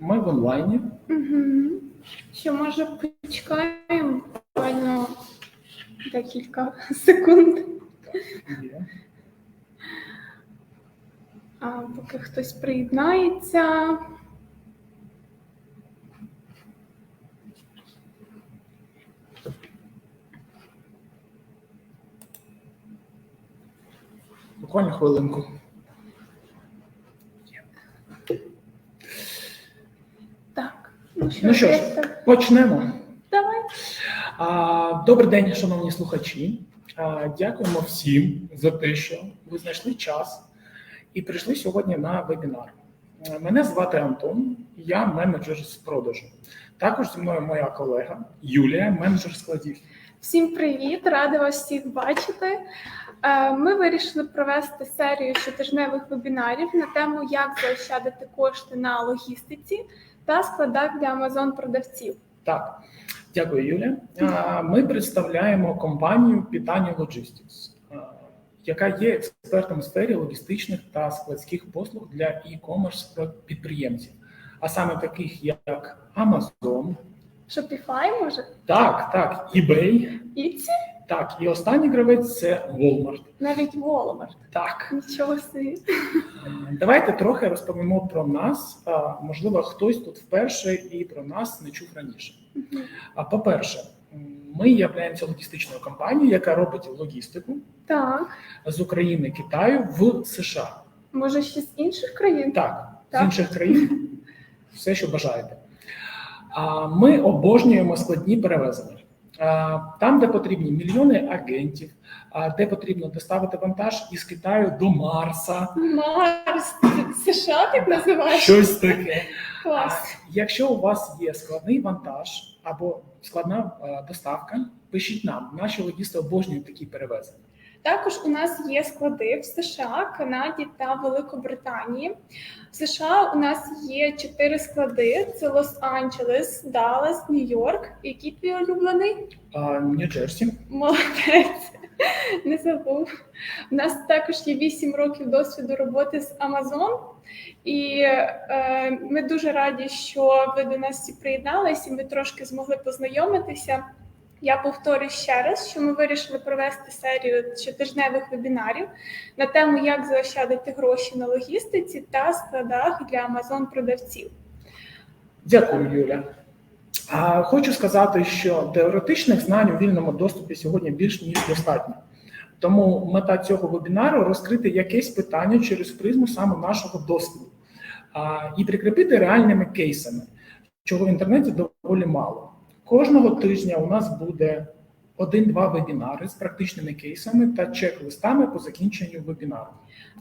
Ми в онлайні. Угу. Що може почекаємо буквально декілька секунд, а, поки хтось приєднається. Буквально хвилинку. Так, ну що, ж, почнемо. давай. А, Добрий день, шановні слухачі. А, Дякуємо всім за те, що ви знайшли час і прийшли сьогодні на вебінар. Мене звати Антон, я менеджер з продажу. Також зі мною моя колега Юлія, менеджер складів. Всім привіт! Рада вас всіх бачити. Е, Ми вирішили провести серію щотижневих вебінарів на тему, як заощадити кошти на логістиці та складах для Amazon продавців. Так, дякую, Юля. Ми представляємо компанію Питання Logistics, яка є експертом у сфері логістичних та складських послуг для e-commerce підприємців, а саме таких як Amazon, Shopify може? так, так, eBay, Іці? Так, і останній гравець це Walmart. Навіть Walmart. Так, Нічого собі. давайте трохи розповімо про нас. Можливо, хтось тут вперше і про нас не чув раніше. А по-перше, ми являємося логістичною компанією, яка робить логістику Так. з України Китаю в США. Може, ще з інших країн? Так, з інших країн все, що бажаєте. А ми обожнюємо складні перевезення. Там, де потрібні мільйони агентів, де потрібно доставити вантаж із Китаю до Марса, Марс. США так називаєш? щось таке. Клас. Якщо у вас є складний вантаж або складна доставка, пишіть нам. Наші логісти обожнюють такі перевезення. Також у нас є склади в США, Канаді та Великобританії. В США у нас є чотири склади: це Лос-Анджелес, Даллас, Нью-Йорк. Який твій улюблений? Нью-Джерсі. Молодець, не забув. У нас також є 8 років досвіду роботи з Amazon, і е, ми дуже раді, що ви до нас всі приєдналися, і ми трошки змогли познайомитися. Я повторю ще раз, що ми вирішили провести серію щотижневих вебінарів на тему, як заощадити гроші на логістиці та складах для Amazon продавців. Дякую, Юля. Хочу сказати, що теоретичних знань у вільному доступі сьогодні більш ніж достатньо. Тому мета цього вебінару розкрити якесь питання через призму саме нашого досвіду і прикріпити реальними кейсами, чого в інтернеті доволі мало. Кожного тижня у нас буде один-два вебінари з практичними кейсами та чек-листами по закінченню вебінару.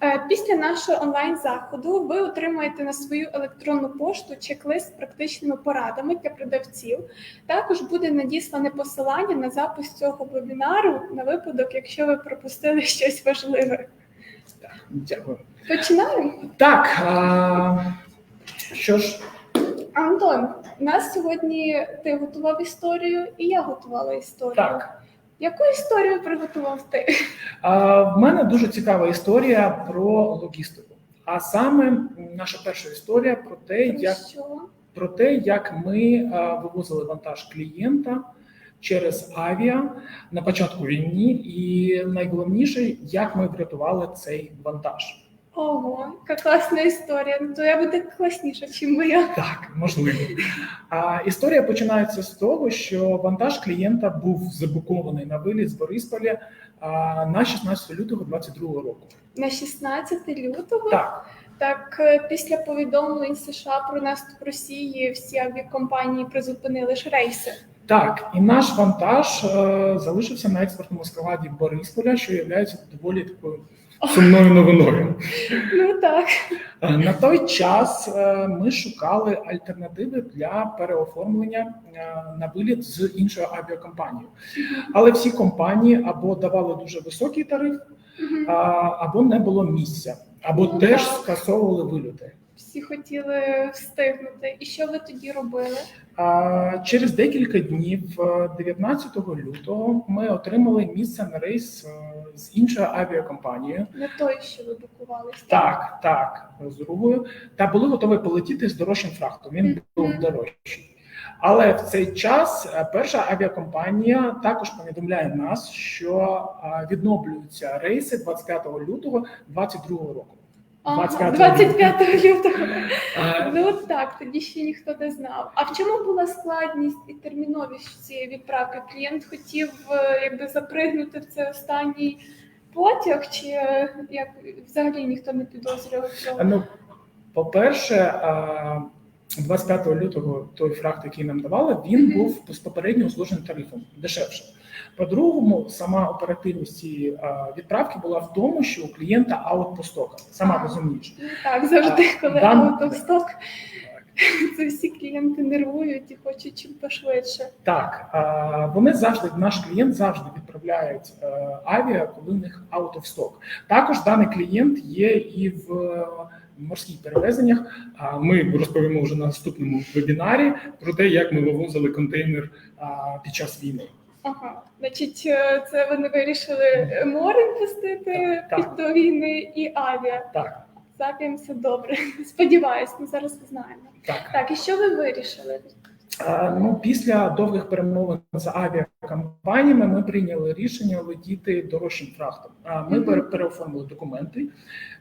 Е, Після нашого онлайн заходу ви отримаєте на свою електронну пошту чек-лист з практичними порадами для продавців. Також буде надіслане посилання на запис цього вебінару на випадок, якщо ви пропустили щось важливе. Дякую. Починаємо. Так, а, що ж, Антон, у нас сьогодні ти готував історію, і я готувала історію. так. Яку історію приготував ти? А, В мене дуже цікава історія про логістику. А саме наша перша історія про те, як Що? про те, як ми а, вивозили вантаж клієнта через авіа на початку війни, і найголовніше, як ми врятували цей вантаж. Ого, яка класна історія. Ну, то я буде класніша, ніж моя. Так, можливо. А історія починається з того, що вантаж клієнта був забукований на виліт з Борисполя а, на 16 лютого 2022 року. На 16 лютого Так. Так, е, після повідомлень США про наступ Росії всі авіакомпанії призупинили ж рейси. Так, і наш вантаж е, залишився на експортному складі Борисполя, що є доволі такою сумною новиною. Ну так. Е, На той час е, ми шукали альтернативи для переоформлення е, на виліт з іншою авіакомпанією. Але всі компанії або давали дуже високий тариф, або не було місця, або Ну, теж скасовували вильоти. Всі хотіли встигнути. І що ви тоді робили? Через декілька днів, е, 19 лютого, ми отримали місце на рейс е, з іншою авіакомпанією. Не той, що ви букувалися? Так, так, з другою, та були готові полетіти з дорожчим фрахтом. Він був дорожчий. Але в цей час е, перша авіакомпанія також повідомляє нас, що е, відновлюються рейси 25 лютого 2022 року. Ага, 25 25 лютого. Е, Ну так, тоді ще ніхто не знав. А в чому була складність і терміновість цієї відправки? Клієнт хотів е, якби запригнути в цей останній потяг, чи е, як взагалі ніхто не підозрював цього? Ну, по-перше, 25 лютого той фрахт, який нам давали, він був з попередньо узложеним тарифом дешевше. По-другому, сама оперативність цієї відправки була в тому, що у клієнта аут по. Сама. Ну, так, завжди, коли дан- of це всі клієнти нервують і хочуть чим пошвидше. Так, вони завжди, наш клієнт завжди відправляють е, авіа, коли у них out of stock. Також даний клієнт є і в морських перевезеннях. А Ми розповімо вже на наступному вебінарі про те, як ми вивозили контейнер а, під час війни. Ага, значить, е, це вони вирішили морем пустити Так, до війни і авіа. Так, З добре. Сподіваюсь, ми зараз знаємо. так. Так, і що ви вирішили? Ну, після довгих перемовин з авіакомпаніями ми прийняли рішення летіти дорожчим фрахтом. Ми Мгм. пере- переоформили документи,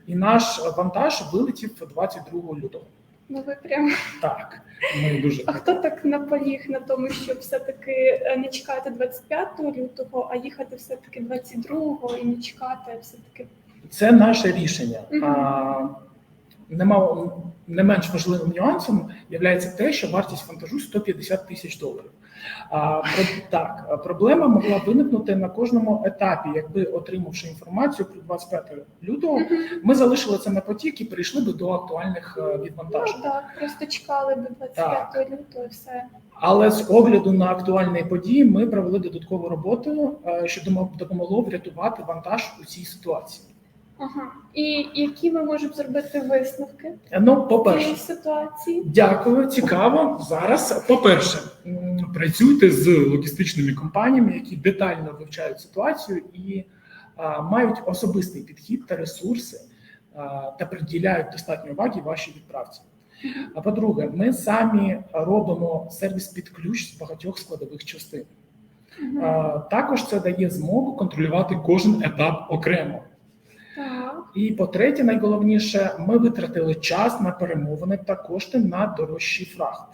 і наш вантаж вилетів 22 лютого. Ну ви прям. Так, ми дуже А хто так наполіг на тому, щоб все-таки е, не чекати 25 лютого, а їхати все-таки 22-го і не чекати, а все-таки. Це наше рішення. Мгм. А, нема, не менш важливим нюансом є те, що вартість вантажу 150 тисяч доларів. А, про, так, проблема могла виникнути на кожному етапі, якби отримавши інформацію про 25 лютого, Мгм. ми залишили це на потік і перейшли би до актуальних е, Ну відвантажень. так, просто чекали до 25 лютого і все. Але з огляду на актуальні події ми провели додаткову роботу, е, що допомогло врятувати вантаж у цій ситуації. Ага. І які ми можемо зробити висновки Ну, по-перше, ситуації? Дякую, цікаво. Зараз, по-перше, працюйте з логістичними компаніями, які детально вивчають ситуацію і а, мають особистий підхід та ресурси а, та приділяють достатньо уваги вашій відправці. А по-друге, ми самі робимо сервіс під ключ з багатьох складових частин. А, також це дає змогу контролювати кожен етап окремо. І по-третє, найголовніше, ми витратили час на перемовини та кошти на дорожчий фрахт.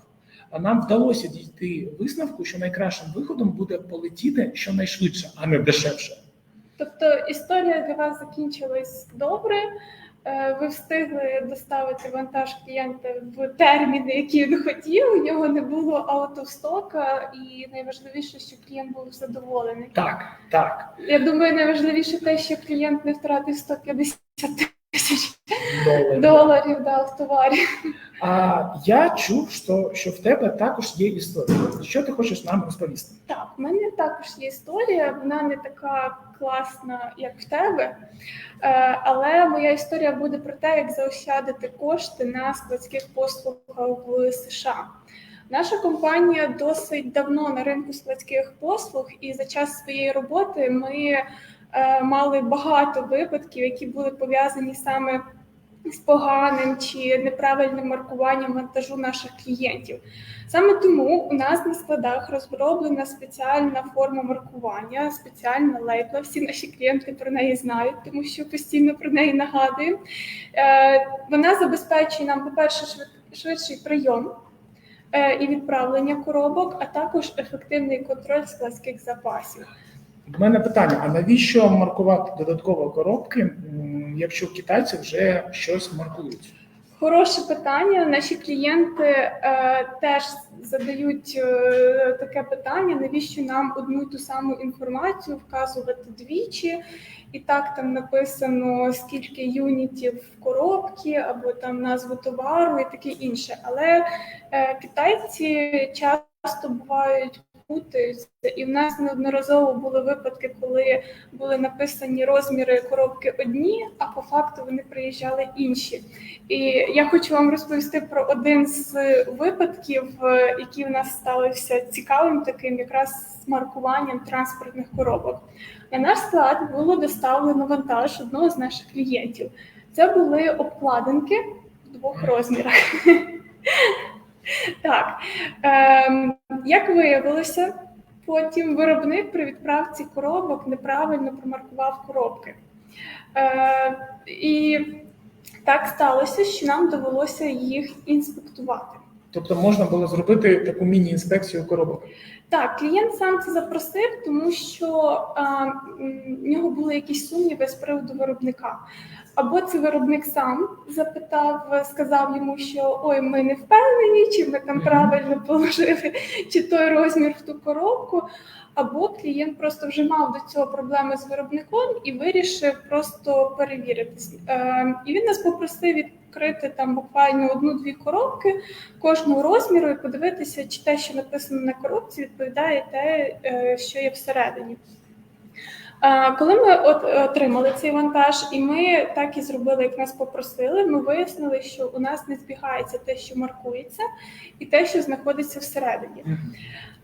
А нам вдалося дійти висновку, що найкращим виходом буде полетіти щонайшвидше, а не дешевше. Тобто історія для вас закінчилась добре. Е, Ви встигли доставити вантаж клієнта в терміни, які він хотів. У нього не було аутостока, і найважливіше, що клієнт був задоволений. Так, так, Я думаю, найважливіше те, що клієнт не втратив 150 тисяч доларів. доларів да, в товарі. А я чув, що, що в тебе також є історія. Що ти хочеш нам розповісти? Так, в мене також є історія. Вона не така класна, як в тебе. Е, Але моя історія буде про те, як заощадити кошти на складських послугах в США. Наша компанія досить давно на ринку складських послуг, і за час своєї роботи ми мали багато випадків, які були пов'язані саме з поганим чи неправильним маркуванням вантажу наших клієнтів. Саме тому у нас на складах розроблена спеціальна форма маркування, спеціальна лейбла. Всі наші клієнти про неї знають, тому що постійно про неї нагадуємо. Е, Вона забезпечує нам, по-перше, швид- швидший прийом е, і відправлення коробок, а також ефективний контроль складських запасів. В мене питання: а навіщо маркувати додатково коробки, якщо китайці вже щось маркують? Хороше питання. Наші клієнти е, теж задають е, таке питання: навіщо нам одну ту саму інформацію вказувати двічі? І так там написано скільки юнітів в коробці, або там назву товару і таке інше. Але е, китайці часто бувають перепутаються. І в нас неодноразово були випадки, коли були написані розміри коробки одні, а по факту вони приїжджали інші. І я хочу вам розповісти про один з випадків, е, який в нас стався цікавим, таким якраз з маркуванням транспортних коробок. На наш склад було доставлено вантаж одного з наших клієнтів. Це були обкладинки в двох розмірах. Так, ем, як виявилося, потім виробник при відправці коробок неправильно промаркував коробки. Е, і так сталося, що нам довелося їх інспектувати. Тобто можна було зробити таку міні-інспекцію коробок. Так, клієнт сам це запросив, тому що а, в нього були якісь сумніви з приводу виробника. Або це виробник сам запитав, сказав йому, що ой, ми не впевнені, чи ми там правильно положили, чи той розмір в ту коробку. Або клієнт просто вже мав до цього проблеми з виробником і вирішив просто перевірити. Е, і він нас попросив відкрити там буквально одну-дві коробки кожного розміру і подивитися, чи те, що написано на коробці, відповідає те, е, що є всередині. Е, Коли ми от отримали цей вантаж, і ми так і зробили, як нас попросили, ми вияснили, що у нас не збігається те, що маркується, і те, що знаходиться всередині.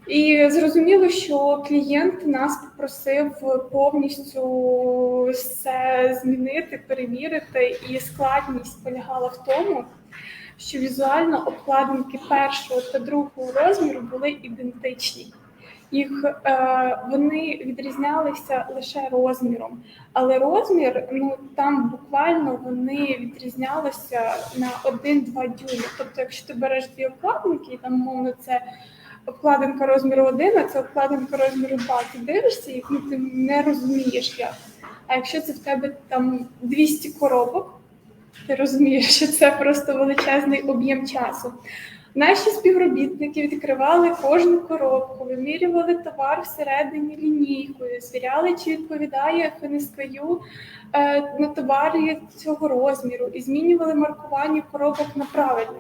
І зрозуміло, що клієнт нас попросив повністю все змінити, перевірити, і складність полягала в тому, що візуально обкладинки першого та другого розміру були ідентичні. Їх е, вони відрізнялися лише розміром, але розмір ну там буквально вони відрізнялися на 1-2 дюйми. Тобто, якщо ти береш дві обкладинки, і там мовно це обкладинка розміру 1, а це обкладинка розміру 2, ти дивишся їх, ну ти не розумієш як. А якщо це в тебе там 200 коробок, ти розумієш, що це просто величезний об'єм часу. Наші співробітники відкривали кожну коробку, вимірювали товар всередині лінійкою, звіряли, чи відповідає ФНСКЮ е, на товарі цього розміру, і змінювали маркування коробок на правильне.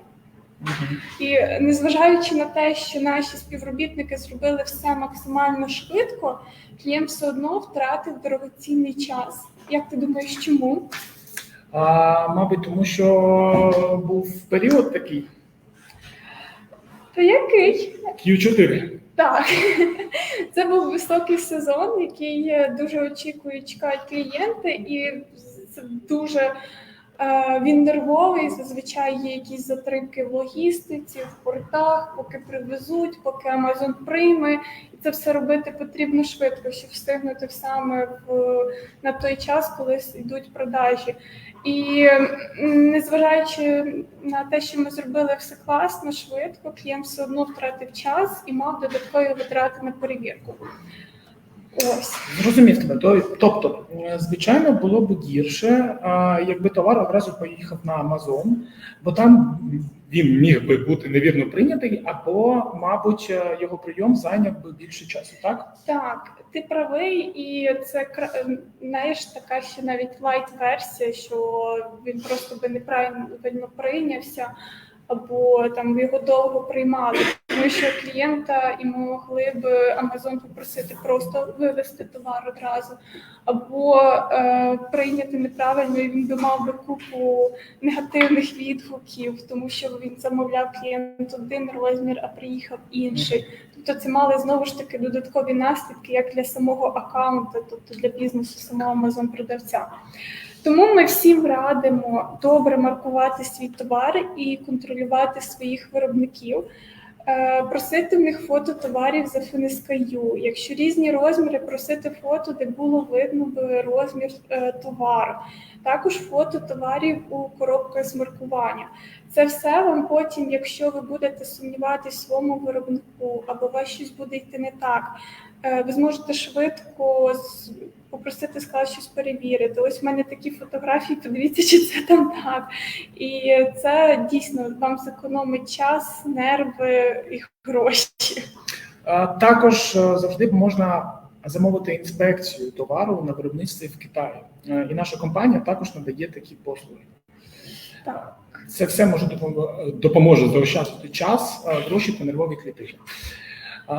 І незважаючи на те, що наші співробітники зробили все максимально швидко, клієнт все одно втратив дорогоцінний час. Як ти думаєш, чому? А, мабуть, тому що був період такий То який? Q4. Так, це був високий сезон, який е, дуже очікують, чекають клієнти, і це дуже він нервовий. Зазвичай є якісь затримки в логістиці, в портах, поки привезуть, поки Амазон прийме. І це все робити потрібно швидко, щоб встигнути саме в на той час, коли йдуть продажі. І незважаючи на те, що ми зробили все класно, швидко, клієнт все одно втратив час і мав додаткові витрати на перевірку. Ось Зрозумів тебе. То- Тобто, звичайно, було б гірше, якби товар одразу поїхав на Амазон, бо там він міг би бути невірно прийнятий, або, мабуть, е, його прийом зайняв би більше часу, так? так, ти правий, і це ем, знаєш, така ще навіть лайт-версія, що він просто би неправильно прийнявся, або там його довго приймали. Тому що клієнта і могли б Amazon попросити просто вивести товар одразу, або е, прийняти неправильно, і він би мав би купу негативних відгуків, тому що він замовляв клієнт один розмір, а приїхав інший. Тобто це мали знову ж таки додаткові наслідки як для самого аккаунту, тобто для бізнесу самого Amazon продавця. Тому ми всім радимо добре маркувати свій товар і контролювати своїх виробників. Е, Просити в них фото товарів за ФНСКЮ. Якщо різні розміри, просити фото, де було видно би розмір е, товару. Також фото товарів у коробках з маркування. Це все вам потім, якщо ви будете сумніватися в своєму виробнику або у вас щось буде йти не так, е, ви зможете швидко попросити склад щось перевірити. Ось в мене такі фотографії, подивіться, чи це там так. І це дійсно вам зекономить час, нерви і гроші. Також е, завжди можна замовити інспекцію товару на виробництві в Китаї. Е, І наша компанія також надає такі послуги. Так. Це все може допом- допоможе заощадити час, гроші та нервові клітини. А,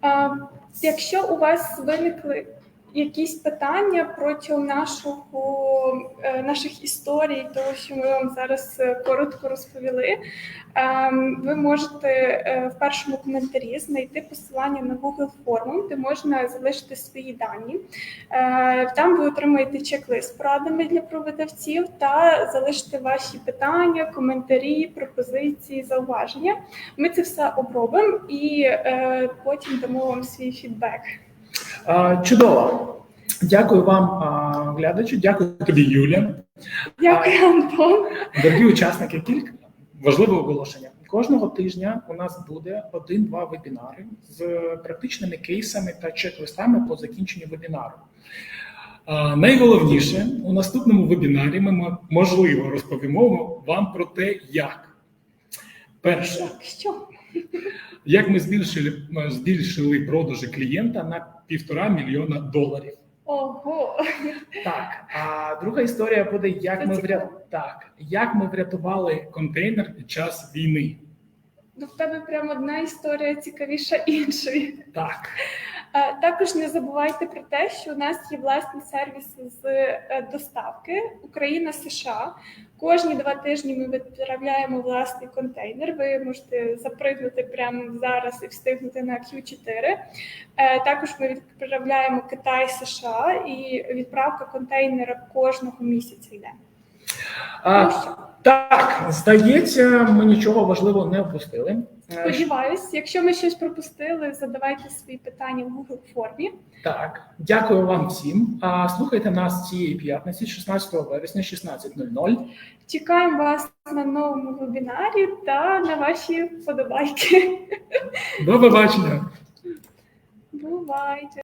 А, Якщо у вас виникли якісь питання протягом нашого е, наших історій, того що ми вам зараз е, коротко розповіли, ем, ви можете е, в першому коментарі знайти посилання на Google форму, де можна залишити свої дані. Там ви отримаєте чек-лист порадами для продавців та залишите ваші питання, коментарі, пропозиції, зауваження. Ми це все обробимо і потім дамо вам свій фідбек. Чудово. Дякую вам, а, глядачу. Дякую тобі, Юля. Дякую, Антон. Дорогі учасники, кілька важливе оголошення. Кожного тижня у нас буде один-два вебінари з практичними кейсами та чек-листами по закінченню вебінару. Найголовніше у наступному вебінарі ми можливо розповімо вам про те, як перше, що? Як ми збільшили, збільшили продажі клієнта на півтора мільйона доларів. Ого, Так, а друга історія буде, як Це ми вря... так, як ми врятували контейнер під час війни. ну в тебе прямо одна історія цікавіша іншої. Так, Е, Також не забувайте про те, що у нас є власний сервіс з е, доставки Україна США. Кожні два тижні ми відправляємо власний контейнер. Ви можете запригнути прямо зараз і встигнути на Q4. Е, Також ми відправляємо Китай США і відправка контейнера кожного місяця йде. А, так, здається, ми нічого важливого не впустили. Сподіваюсь, якщо ми щось пропустили, задавайте свої питання в Google формі. Так, дякую вам всім. А, слухайте нас цієї п'ятниці, 16 вересня, 16.00. Чекаємо вас на новому вебінарі та на ваші вподобайки. До побачення! Бувайте!